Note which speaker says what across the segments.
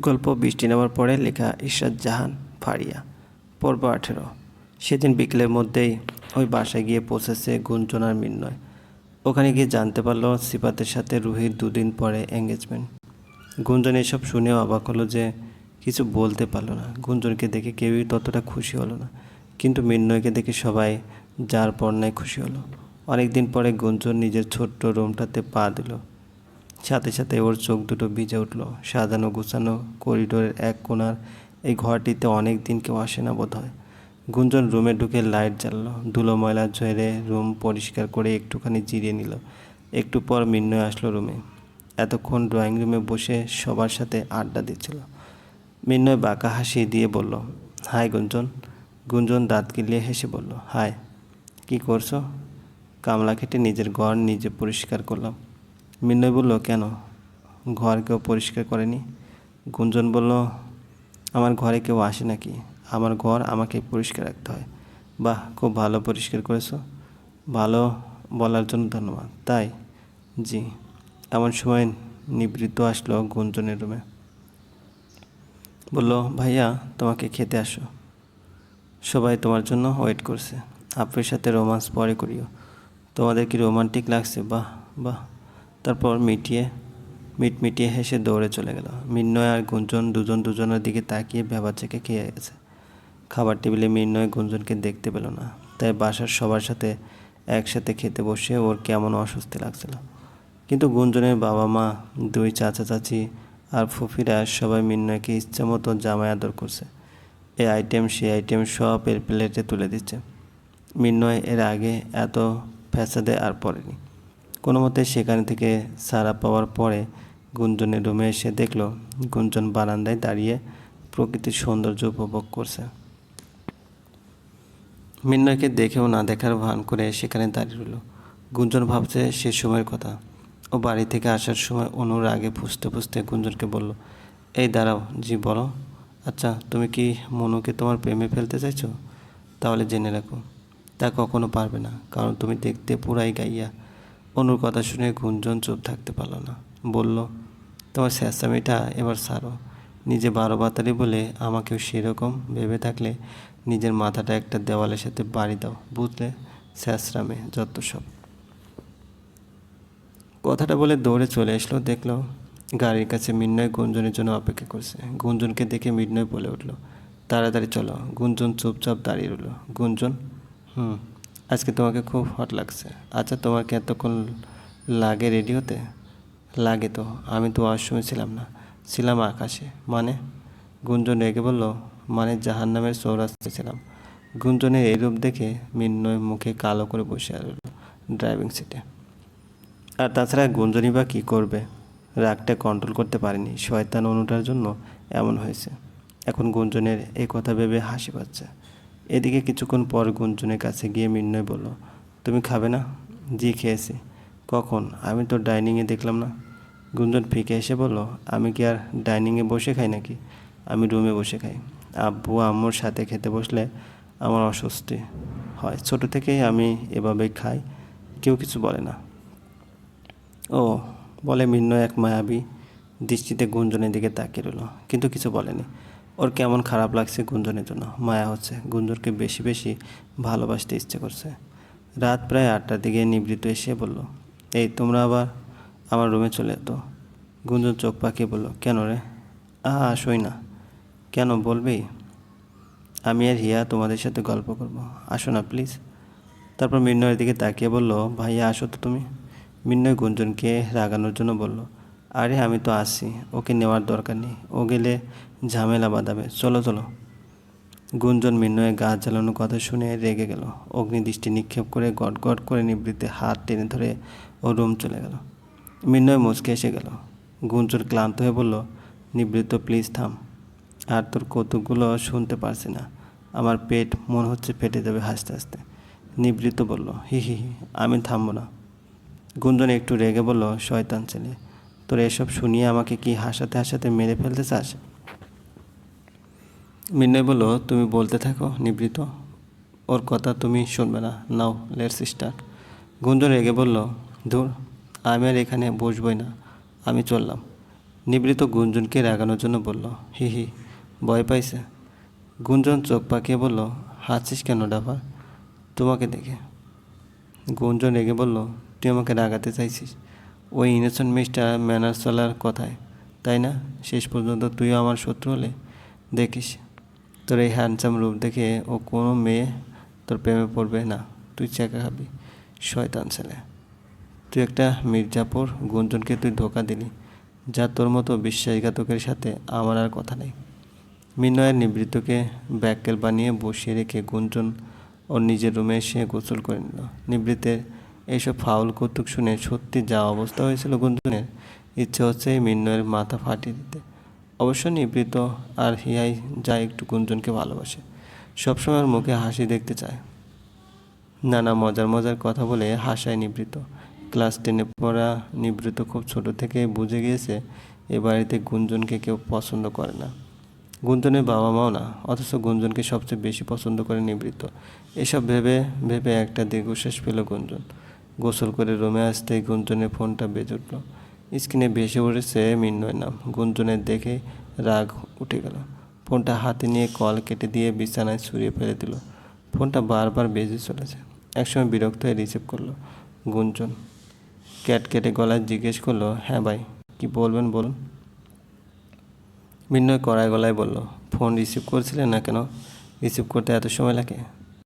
Speaker 1: গল্প বৃষ্টি নামার পরে লেখা ইশরাত জাহান ফারিয়া, পর্ব আঠেরো। সেদিন বিকেলের মধ্যেই ওই বাসায় গিয়ে পৌঁছেছে গুঞ্জন আর মিন্নয় ওখানে গিয়ে জানতে পারল সিপাতের সাথে রুহির দুদিন পরে এঙ্গেজমেন্ট গুঞ্জন এসব শুনেও অবাক হলো যে কিছু বলতে পারল না। গুঞ্জনকে দেখে কেউই ততটা খুশি হলো না, কিন্তু মিন্নয়কে দেখে সবাই যার পর্নায় খুশি হলো। অনেকদিন পরে গুঞ্জন নিজের ছোট্ট রুমটাতে পা দিল। সাথে সাথে ওর চোখ দুটো ভিজে উঠল। সাজানো গুছানো করিডোরের এক কোণার এই ঘরটিতে অনেক দিন কেউ আসে না বোধ হয় গুঞ্জন রুমে ঢুকে লাইট জ্বাললো। ধুলো ময়লা ঝেড়ে রুম পরিষ্কার করে একটুখানি জিরিয়ে নিল। একটু পর মিন্নয় আসলো রুমে। এতক্ষণ ড্রয়িং রুমে বসে সবার সাথে আড্ডা দিচ্ছিল। মিন্নয় বাঁকা হাসি দিয়ে বলল, হাই গুঞ্জন। গুঞ্জন দাঁত কিলিয়ে হেসে বলল, হাই, কি করছ? কামলা খেটে নিজের ঘর নিজে পরিষ্কার করলাম। মিন্নয় বলল, কেন? ঘর কেউ পরিষ্কার করেনি? গুঞ্জন বলল, আমার ঘরে কেউ আসে নাকি? আমার ঘর আমাকে পরিষ্কার রাখতে হয়। বাহ, খুব ভালো পরিষ্কার করেছ। ভালো বলার জন্য ধন্যবাদ। তাই? জি। এমন সময় নিবৃত্ত আসলো গুঞ্জনের রুমে। বলল, ভাইয়া, তোমাকে খেতে আসো। সবাই তোমার জন্য ওয়েট করছে। আপুর সাথে রোমান্স পরে করিও। তোমাদের কি রোমান্টিক লাগছে? বাহ বাহ। তারপর মিটিয়ে, মিট মিটিয়ে হেসে দৌড়ে চলে গেল। মিন্নয় আর গুঞ্জন দুজন দুজনের দিকে তাকিয়ে ভেবাচেকে খেয়ে গেছে। খাবার টেবিলে মিন্নয় গুঞ্জনকে দেখতে পেল না। তাই বাসার সবার সাথে একসাথে খেতে বসে ওর কেমন অস্বস্তি লাগছিল। কিন্তু গুঞ্জনের বাবা মা, দুই চাচা চাচি আর ফুফিরা সবাই মিন্নয়কে ইচ্ছা মতো জামাই আদর করছে। এই আইটেম সেই আইটেম সব এর প্লেটে তুলে দিচ্ছে। মিন্নয় এর আগে এত ফ্যাসাদে আর পড়েনি। কোনো মতে সেখান থেকে সারা পাওয়ার পরে গুঞ্জনের রুমে এসে দেখল গুঞ্জন বারান্দায় দাঁড়িয়ে প্রকৃতির সৌন্দর্য উপভোগ করছে। মিন্নয়কে দেখেও না দেখার ভান করে সেখানে দাঁড়িয়ে রইল। গুঞ্জন ভাবছে সে সময়ের কথা। ও বাড়ি থেকে আসার সময় অনুর আগে ফুসতে ফুসতে গুঞ্জনকে বলল, এই দাঁড়াও, জি বলো। আচ্ছা তুমি কি মনুকে তোমার প্রেমে ফেলতে চাইছো? তাহলে জেনে রাখো। তা কখনো পারবে না, কারণ তুমি দেখতে পুরাই গাইয়া। অনুর কথা শুনে গুঞ্জন চুপ থাকতে পারল না। বলল, তোমার স্যাঁচামিটা এবার সারো। নিজে বারো বাতারি বলে আমাকেও সেরকম ভেবে থাকলে নিজের মাথাটা একটা দেওয়ালের সাথে বাড়ি দাও, বুঝলে? স্যাঁচরামে যত সব। কথাটা বলে দৌড়ে চলে আসলো দেখল, গাড়ির কাছে মিন্নয় গুঞ্জনের জন্য অপেক্ষা করছে। গুঞ্জনকে দেখে মিন্নয় বলে উঠল, তাড়াতাড়ি চলো। গুঞ্জন চুপচাপ দাঁড়িয়ে রইল। গুঞ্জন? হুম। আজকে তোমাকে খুব হট লাগছে। আচ্ছা তোমার কি এতক্ষণ লাগে রেডি হতে লাগে তো, আমি তো ওয়াশরুমে ছিলাম না। ছিলাম আকাশে মানে? গুঞ্জন রেগে বলল মানে জাহান নামের চৌরাস্তে ছিলাম। গুঞ্জনের এই রূপ দেখে মিন্নয় মুখে কালো করে বসে রইল ড্রাইভিং সিটে আর তাছাড়া গুঞ্জনই বা কী করবে? রাগটা কন্ট্রোল করতে পারেনি। শয়তান অনুটার জন্য এমন হয়েছে। এখন গুঞ্জনের এই কথা ভেবে হাসি পাচ্ছে। এদিকে কিছুক্ষণ পর গুঞ্জনের কাছে গিয়ে মিন্নয় বলল, তুমি খাবে না? জি খেয়েছি। কখন? আমি তো ডাইনিংয়ে দেখলাম না। গুঞ্জন ফিকে এসে বলল, আমি কি আর ডাইনিংয়ে বসে খাই নাকি? আমি রুমে বসে খাই। আব্বু আম্মুর সাথে খেতে বসলে আমার অস্বস্তি হয়। ছোট থেকেই আমি এভাবে খাই। কেউ কিছু বলে না। ও, বলে মিন্ন এক মায়াবী দৃষ্টিতে গুঞ্জনের দিকে তাকিয়ে রইল, কিন্তু কিছু বলেনি। ওর কেমন খারাপ লাগছে গুঞ্জনের জন্য। মায়া হচ্ছে, গুঞ্জনকে বেশি বেশি ভালোবাসতে ইচ্ছে করছে। রাত প্রায় আটটার দিকে নিবৃত্ত এসে বলল, এই, তোমরা আবার আমার রুমে চলে তো গুঞ্জন চোখ পাকিয়ে বলল, কেন রে? আহা, আসোই না। কেন, বলবি? আমি আর হিয়া তোমাদের সাথে গল্প করব। আসো না প্লিজ তারপর মিন্নয়ের দিকে তাকিয়ে বলল, ভাইয়া, আসো তো তুমি। মিন্নয় গুঞ্জনকে রাগানোর জন্য বলল আরে আমি তো আসি, ওকে নেওয়ার দরকার নেই। ও গেলে ঝামেলা বাঁধাবে। চলো চলো। গুঞ্জন মিন্নয়ের গাছ জ্বালানোর কথা শুনে রেগে গেল। অগ্নিদৃষ্টি নিক্ষেপ করে গট গট করে নিবৃত্তে হাত টেনে ধরে ও রুম চলে গেল। মিন্নয় মুচকে এসে গেল। গুঞ্জন ক্লান্ত হয়ে বলল নিবৃত্ত প্লিজ থাম। আর তোর কৌতুকগুলো শুনতে পারছি না। আমার পেট, মন হচ্ছে ফেটে যাবে হাসতে হাসতে। নিবৃত্ত বলল, হি হি হি, আমি থামবো না। গুঞ্জন একটু রেগে বলল, শয়তান ছেলে তোর এসব শুনিয়ে আমাকে কি হাসাতে হাসাতে মেরে ফেলতে চাস? মিন্নয় বলল, তুমি বলতে থাকো, নিবৃত। ওর কথা তুমি শুনবে না। নাও, লেটস স্টার্ট। গুঞ্জন রেগে বলল, ধুর, আমি আর এখানে বসবই না। আমি চললাম। নিবৃত গুঞ্জনকে রাগানোর জন্য বলল, হি হি, ভয় পাইছে? গুঞ্জন চোখ পাকিয়ে বলল, হাসছিস কেন ডাফার? তোমাকে দেখে। গুঞ্জন রেগে বলল, তুই আমাকে রাগাতে চাইছিস? ওই ইনোসেন্ট মিস্টার ম্যানার চলার কথায়, তাই না? শেষ পর্যন্ত তুইও আমার শত্রু হলে? দেখিস, তোর এই হ্যান্ডসাম রূপ দেখে ও কোনো মেয়ে তোর প্রেমে পড়বে না। তুই চেকা খাবি, শয়তান ছেলে। তুই একটা মির্জাপুর গুঞ্জনকে তুই ধোকা দিলি, যা তোর মতো বিশ্বাসঘাতকের সাথে আমার আর কথা নেই। মিনয়ের নিবৃত্তকে ব্যাককেল বানিয়ে বসিয়ে রেখে গুঞ্জন ওর নিজের রুমে এসে গোসল করে নিল। নিবৃত্তের এইসব ফাউল কৌতুক শুনে সত্যি যা অবস্থা হয়েছিল গুঞ্জনের ইচ্ছে হচ্ছে মিন্নয়ের মাথা ফাটিয়ে দিতে। অবশ্য নিবৃত্ত আর হিয়াই যা একটু গুঞ্জনকে ভালোবাসে সবসময় মুখে হাসি দেখতে চায়। নানা মজার মজার কথা বলে হাসায় নিবৃত্ত ক্লাস টেনে পড়া নিবৃত্ত খুব ছোট থেকে বুঝে গিয়েছে এ বাড়িতে গুঞ্জনকে কেউ পছন্দ করে না। গুঞ্জনের বাবা মাও না, অথচ গুঞ্জনকে সবচেয়ে বেশি পছন্দ করে নিবৃত্ত এসব ভেবে ভেবে একটা দীর্ঘশ্বাস পেল গুঞ্জন। গোসল করে রুমে আসতেই গুঞ্জনের ফোনটা বেজে উঠল। স্ক্রিনে ভেসে উঠেছে মিন্নয় নাম। গুঞ্জনের দেখে রাগ উঠে গেল। ফোনটা হাতে নিয়ে কল কেটে দিয়ে বিছানায় ছড়িয়ে ফেলে দিল। ফোনটা বারবার বেজে চলেছে। একসময় বিরক্ত হয়ে রিসিভ করল গুঞ্জন। ক্যাট কেটে গলায় জিজ্ঞেস করল হ্যাঁ ভাই, কি বলবেন বলুন? মিন্নয় কড়াই গলায় বলল, ফোন রিসিভ করছিলেন না কেন? রিসিভ করতে এত সময় লাগে?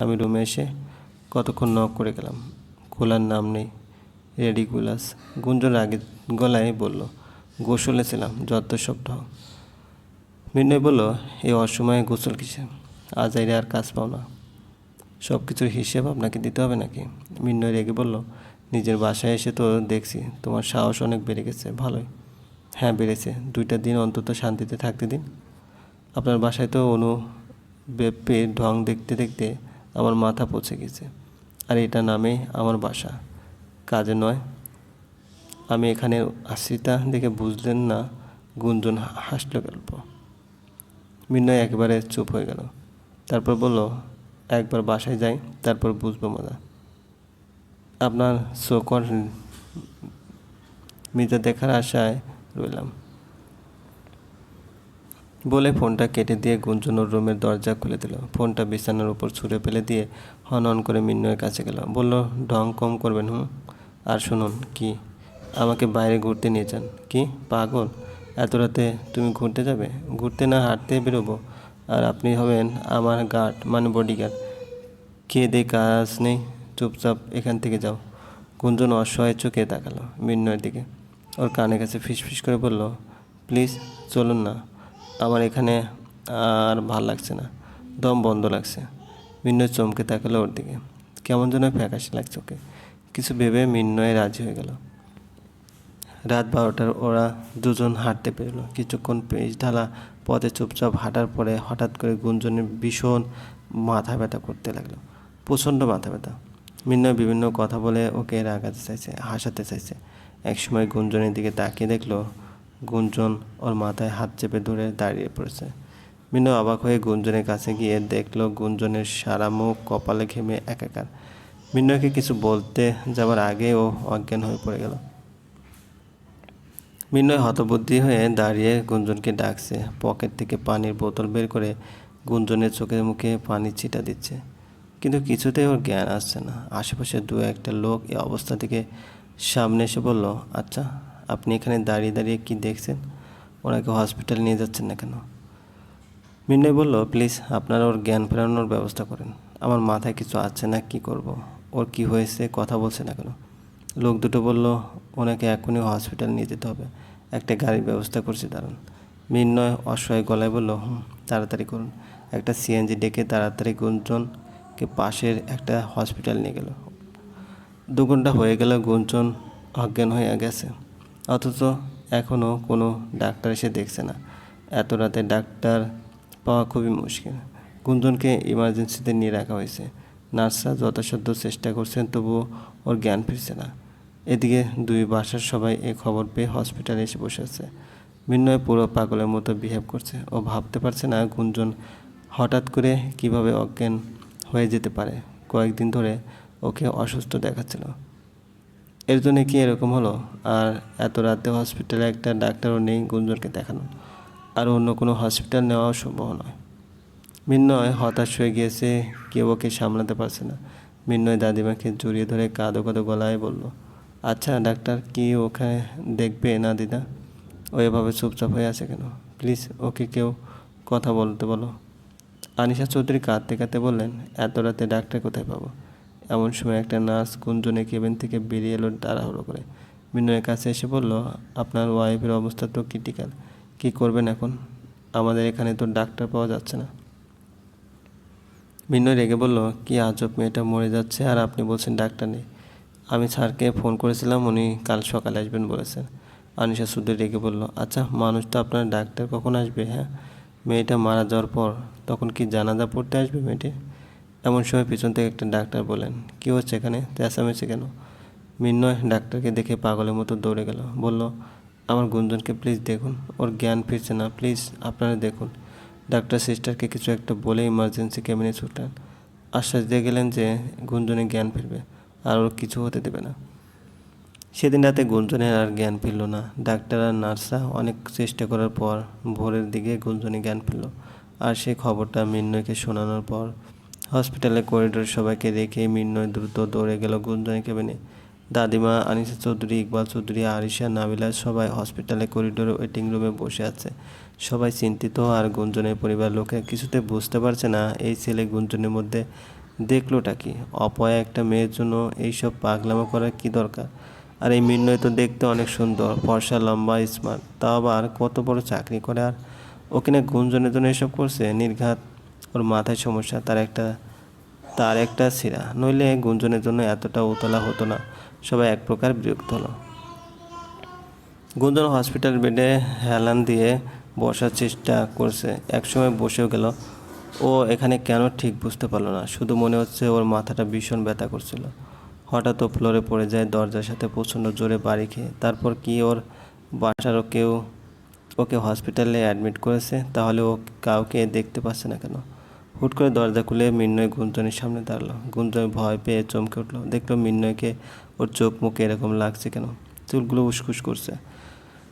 Speaker 1: আমি রুমে এসে কতক্ষণ নক করে গেলাম? খোলার নাম নেই। রেডিকুলাস গুঞ্জন আগে গলায় বলল, গোসলে ছিলাম, যত সপ্তাহ মিন্নয় বলল এই অসময়ে গোসল কিসে আজ আইরে আর কাজ পাও না। সব কিছুর হিসেব আপনাকে দিতে হবে নাকি? মিন্নয় রেগে বলল, নিজের বাসায় এসে তো দেখছি, তোমার সাহস অনেক বেড়ে গেছে, ভালোই। হ্যাঁ বেড়েছে। দুইটা দিন অন্তত শান্তিতে থাকতে দিন। আপনার বাসায় তো অনু বেপ্পের ঢং দেখতে দেখতে আমার মাথা পচে গেছে। আর এটা নামে আমার বাসা। কাজে নয়। আমি এখানে আশ্রিতা দেখে বুঝলেন না, গুঞ্জন হাসল গল্প। মিন্নয় একেবারে চুপ হয়ে গেল। তারপর বলল, একবার বাসায় যাই, তারপর বুঝব মজা। আপনার শোকর, মৃত দেখার আশায় রইলাম। বলে ফোনটা কেটে দিয়ে গুঞ্জন ওর রুমের দরজা খুলে দিল। ফোনটা বিছানার উপর ছুঁড়ে ফেলে দিয়ে হন হন করে মিন্নয়ের কাছে গেল। বলল, ঢং কম করবেন, হুম? আর শুনুন, কি? আমাকে বাইরে ঘুরতে নিয়ে যান। কি? পাগল? এত রাতে তুমি ঘুরতে যাবে? ঘুরতে না হাঁটতে বেরোবো? আর আপনি হবেন আমার গার্ড মানে বডিগার্ড কে দে কাজ নেই? চুপচাপ এখান থেকে যাও। গুঞ্জন অসহায় চোখে তাকালো মিন্নয়ের দিকে। ওর কানে কাছে ফিসফিস করে বলল, প্লিজ, চলুন না। আমার এখানে আর ভালো লাগছে না। দম বন্ধ লাগছে। মিন্নয় চমকে তাকালো ওর দিকে। কেমন যেন ফ্যাকাশে লাগছে ওকে। কিছু ভেবে মিন্নয় রাজি হয়ে গেল। রাত বারোটার ওরা দুজন হাঁটতে পেরলো। কিছুক্ষণ পেজ ঢালা পথে চুপচাপ হাঁটার পরে হঠাৎ করে গুঞ্জনের ভীষণ মাথা ব্যথা করতে লাগল। প্রচণ্ড মাথা ব্যথা। মিন্নয় বিভিন্ন কথা বলে ওকে রাগাতে চাইছে, হাসাতে চাইছে। একসময় গুঞ্জনের দিকে তাকিয়ে দেখল গুঞ্জন ওর মাথায় হাত চেপে ধরে দাঁড়িয়ে পড়েছে। মিনু অবাক হয়ে গুঞ্জনের কাছে গিয়ে দেখল, গুঞ্জনের সারা মুখ কপালে ঘেমে একাকার। মিন্নয়কে কিছু বলতে যাবার আগে ও অজ্ঞান হয়ে পড়ে গেল। মিন্নয় হতবুদ্ধি হয়ে দাঁড়িয়ে গুঞ্জনকে ডাকছে। পকেট থেকে পানির বোতল বের করে গুঞ্জনের চোখের মুখে পানি ছিটা দিচ্ছে। কিন্তু কিছুতেই ওর জ্ঞান আসছে না। আশেপাশে দু একটা লোক এই অবস্থা থেকে সামনে এসে বলল আচ্ছা আপনি এখানে দাঁড়িয়ে দাঁড়িয়ে কি দেখছেন? ওনাকে হসপিটাল নিয়ে যাচ্ছেন না কেন? মিন্নয় বলল প্লিজ আপনারা ওর জ্ঞান ফেরানোর ব্যবস্থা করেন। আমার মাথায় কিছু আছে না, কি করব। ওর কি হয়েছে, কথা বলছে না কেন? লোক দুটো বলল, ওনাকে এখনই হসপিটাল নিয়ে যেতে হবে। একটা গাড়ির ব্যবস্থা করছি, দাঁড়ান। মিন্নয় অসহায় গলায় বলল, হুম, তাড়াতাড়ি করুন। একটা সিএনজি ডেকে তাড়াতাড়ি গুঞ্জনকে পাশের একটা হসপিটাল নিয়ে গেল। দু ঘণ্টা হয়ে গেল, গুঞ্জন অজ্ঞান হয়ে গেছে। অথচ এখনও কোনো ডাক্তার এসে দেখছে না। এত রাতে ডাক্তার পাওয়া খুবই মুশকিল। গুঞ্জনকে ইমার্জেন্সিতে নিয়ে রাখা হয়েছে। নার্সরা যথাসাধ্য চেষ্টা করছেন, তবুও ওর জ্ঞান ফিরছে না। এদিকে দুই বাসার সবাই এ খবর পেয়ে হসপিটালে এসে বসে আছে। মিন্নয় পুরো পাগলের মতো বিহেভ করছে। ও ভাবতে পারছে না গুঞ্জন হঠাৎ করে কীভাবে অজ্ঞান হয়ে যেতে পারে। কয়েকদিন ধরে ওকে অসুস্থ দেখাচ্ছিল। এর জন্য কি এরকম হলো? আর এত রাতে হসপিটালে একটা ডাক্তারও নেই, গুঞ্জনকে দেখানো। আর অন্য কোনো হসপিটাল নেওয়াও সম্ভব নয়। মিন্নয় হতাশ হয়ে গিয়েছে, কেউ ওকে সামলাতে পারছে না। মিন্নয় দাদিমাকে জড়িয়ে ধরে কাঁদো কাঁদো গলায় বলল আচ্ছা ডাক্তার, কি ওকে দেখবে না দিদা? ও এভাবে চুপচাপ হয়ে আছে কেন? প্লিজ, ওকে কেউ কথা বলতে বলো। আনিশা চৌধুরী কাঁদতে কাঁদতে বললেন, এত রাতে ডাক্তার কোথায় পাবো? এমন সময় একটা নার্স গুঞ্জনে কেবিন থেকে বেরিয়ে এলো তাড়াহুড়ো করে। মিন্নয়ের কাছে এসে বলল, আপনার ওয়াইফের অবস্থা তো ক্রিটিক্যাল কী করবেন এখন? আমাদের এখানে তো ডাক্তার পাওয়া যাচ্ছে না। মিন্নয় রেগে বলল, কি আজব মেয়েটা মরে যাচ্ছে আর আপনি বলছেন ডাক্তার নেই। আমি স্যারকে ফোন করেছিলাম, উনি কাল সকালে আসবেন বলেছেন। আনিশা শুধু রেগে বলল আচ্ছা মানুষ তো আপনার ডাক্তার কখন আসবে হ্যাঁ? মেয়েটা মারা যাওয়ার পর তখন কি জানাজা পড়তে আসবে মেয়েটি? এমন সময় পিছন থেকে একটা ডাক্তার বলেন কী হচ্ছে এখানে? চেঁচামেচি কেন? মিন্নয় ডাক্তারকে দেখে পাগলের মতো দৌড়ে গেল। বলল, আমার গুঞ্জনকে প্লিজ দেখুন। ওর জ্ঞান ফিরছে না প্লিজ আপনারা দেখুন। ডাক্তার সিস্টারকে কিছু একটা বলে ইমার্জেন্সি ক্যাবিনে ছুটলেন আশ্বাস দিয়ে গেলেন যে গুঞ্জনে জ্ঞান ফিরবে, আর ওর কিছু হতে দেবে না। সেদিন রাতে গুঞ্জনের আর জ্ঞান ফিরল না। ডাক্তার আর নার্সরা অনেক চেষ্টা করার পর ভোরের দিকে গুঞ্জনে জ্ঞান ফিরল। আর সেই খবরটা মিন্নয়কে শোনানোর পর হসপিটালের করিডোরে সবাইকে রেখে মিন্নয় দ্রুত দৌড়ে গেল গুঞ্জনের কেবিনে। দাদিমা, আনিসা চৌধুরী, ইকবাল চৌধুরী, আরিশা, নাবিলা সবাই হসপিটালে করিডোরে ওয়েটিং রুমে বসে আছে। সবাই চিন্তিত আর গুঞ্জনের পরিবার লোকে কিছুতে বুঝতে পারছে না এই ছেলে গুঞ্জনের মধ্যে দেখলোটা কি? অপয়া একটা মেয়ের জন্য এইসব পাগলামো করার কি দরকার? আর এই মিন্নয় তো দেখতে অনেক সুন্দর, ফর্সা, লম্বা স্মার্ট তাও আবার কত বড় চাকরি করে আর? ওকে না গুঞ্জনের জন্য এসব করছে? নির্ঘাত ওর মাথায় সমস্যা, তার একটা তার একটা সিরা নইলে গুঞ্জনের জন্য এতটা উতলা হতো না। সবাই এক প্রকার বিরক্ত হলো। গুঞ্জন হসপিটাল বেডে হেলান দিয়ে বসার চেষ্টা করছে। একসময় বসেও গেল। ও এখানে কেন ঠিক বুঝতে পারল না। শুধু মনে হচ্ছে ওর মাথাটা ভীষণ ব্যথা করছিল। হঠাৎ ও ফ্লোরে পড়ে যায় দরজার সাথে প্রচণ্ড জোরে বাড়ি খেয়ে। তারপর কি ওর বাসারও কেউ ওকে হসপিটালে অ্যাডমিট করেছে? তাহলে ও কাউকে দেখতে পাচ্ছে না কেন? হুট করে দরজা খুলে মিন্নয় গুঞ্জনের সামনে দাঁড়াল। গুঞ্জন ভয় পেয়ে চমকে উঠল। দেখল মিন্নয়কে ওর চোখ মুখে এরকম লাগছে কেন? চুলগুলো উসকুস করছে।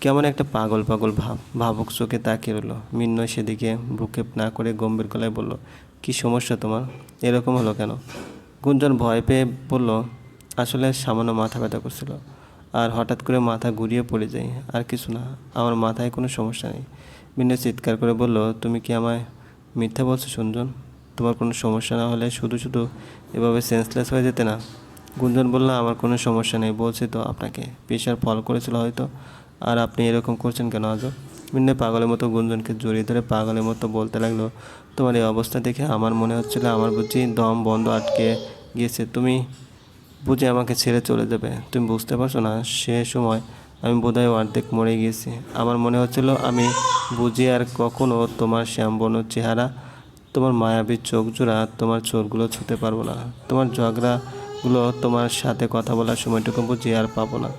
Speaker 1: কেমন একটা পাগল পাগল ভাব, ভাবুক চোখে তাকিয়ে রইল। মিন্নয় সেদিকে ভ্রুক্ষেপ না করে গম্ভীর গলায় বলল, কি সমস্যা তোমার? এরকম হলো কেন? গুঞ্জন ভয় পেয়ে বলল, আসলে সামান্য মাথা ব্যথা করছিল। আর হঠাৎ করে মাথা ঘুরিয়ে পড়ে যায় আর কিছু না। আমার মাথায় কোনো সমস্যা নেই। মিন্নয় চিৎকার করে বলল, তুমি কি আমায় মিথ্যা বলছো শুনজন তোমার কোনো সমস্যা না হলে শুধু শুধু এভাবে সেন্সলেস হয়ে যেতে না? গুঞ্জন বলল, আমার কোনো সমস্যা নেই, বলছি তো আপনাকে। প্রেশার ফল করেছিল হয়তো। আর আপনি এরকম করছেন কেন আজও? মিন্নে পাগলের মতো গুঞ্জনকে জড়িয়ে ধরে পাগলের মতো বলতে লাগল, তোমার এই অবস্থা দেখে আমার মনে হচ্ছিল আমার বুঝি দম বন্ধ আটকে গিয়েছে। তুমি বুঝে আমাকে ছেড়ে চলে যাবে। তুমি বুঝতে পারছ না, সে সময় আমি বোধহয় অর্ধেক মরে গিয়েছি আমার মনে হচ্ছিল আমি বুঝি আর কখনো তোমার শ্যামবর্ণ চেহারা, তোমার মায়াবী চোখ জোড়া, তোমার চোরগুলো ছুতে পারব না। তোমার ঝগড়াগুলো তোমার সাথে কথা বলার সময়টুকু বুঝি আর পাবো না।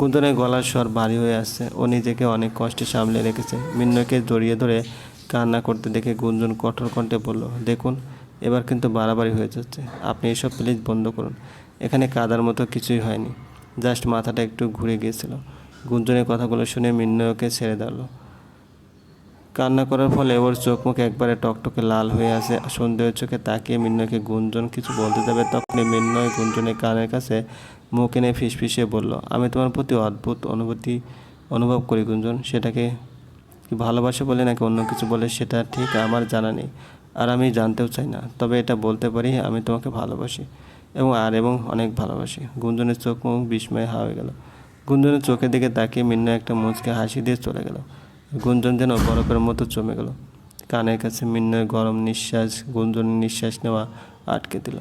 Speaker 1: গুঞ্জনের গলার স্বর ভারী হয়ে আসছে। ও নিজেকে অনেক কষ্টে সামলে রেখেছে। মিন্নকে জড়িয়ে ধরে কান্না করতে দেখে গুঞ্জন কঠোর কণ্ঠে বলল, দেখুন, এবার কিন্তু বাড়াবাড়ি হয়ে যাচ্ছে। আপনি এসব প্লিজ বন্ধ করুন। এখানে কাদার মতো কিছুই হয়নি। জাস্ট মাথাটা একটু ঘুরে গিয়েছিল। গুঞ্জনের কথাগুলো শুনে মিন্নয়কে ছেড়ে দিল। কান্না করার ফলে ওর চোখ মুখ একবারে টকটকে লাল হয়ে আসে সন্দেহের চোখে তাকিয়ে মিন্নয়কে গুঞ্জন কিছু বলতে যাবে তখনই মিন্নয় গুঞ্জনের কানের কাছে মুখ এনে ফিসফিসিয়ে বলল, আমি তোমার প্রতি অদ্ভুত অনুভূতি অনুভব করি গুঞ্জন। সেটাকে কি ভালোবাসে বলে নাকি অন্য কিছু বলে সেটা ঠিক আমার জানা নেই আর আমি জানতেও চাই না। তবে এটা বলতে পারি, আমি তোমাকে ভালোবাসি এবং আর এবং অনেক ভালোবাসি। গুঞ্জনের চোখ মুখ বিস্ময়ে হয়ে গেল। গুঞ্জনের চোখের দিকে তাকিয়ে মিন্ন একটা মুচকে হাসি দিয়ে চলে গেল। গুঞ্জন যেন বরফের মতো জমে গেল। কানের কাছে মিন্নয়ের গরম নিঃশ্বাস, গুঞ্জনের নিঃশ্বাস নেওয়া আটকে দিল।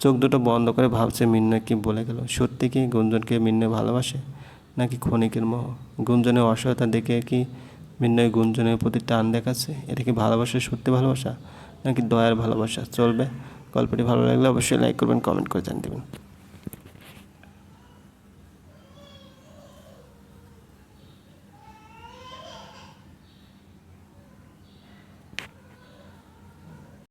Speaker 1: চোখ দুটো বন্ধ করে ভাবছে মিন্নয় কি বলে গেল। সত্যি কি গুঞ্জনকে মিন্নয় ভালোবাসে, নাকি ক্ষণিকের মোহ? গুঞ্জনের অসহায়তা দেখে কি মিন্নয় গুঞ্জনের প্রতি টান দেখাচ্ছে? এটা কি ভালোবাসা, সত্যি ভালোবাসা, নাকি দয়ার ভালোবাসা? চলবে? গল্পটি ভালো লাগলে অবশ্যই লাইক করবেন কমেন্ট করে জানিয়ে দেবেন।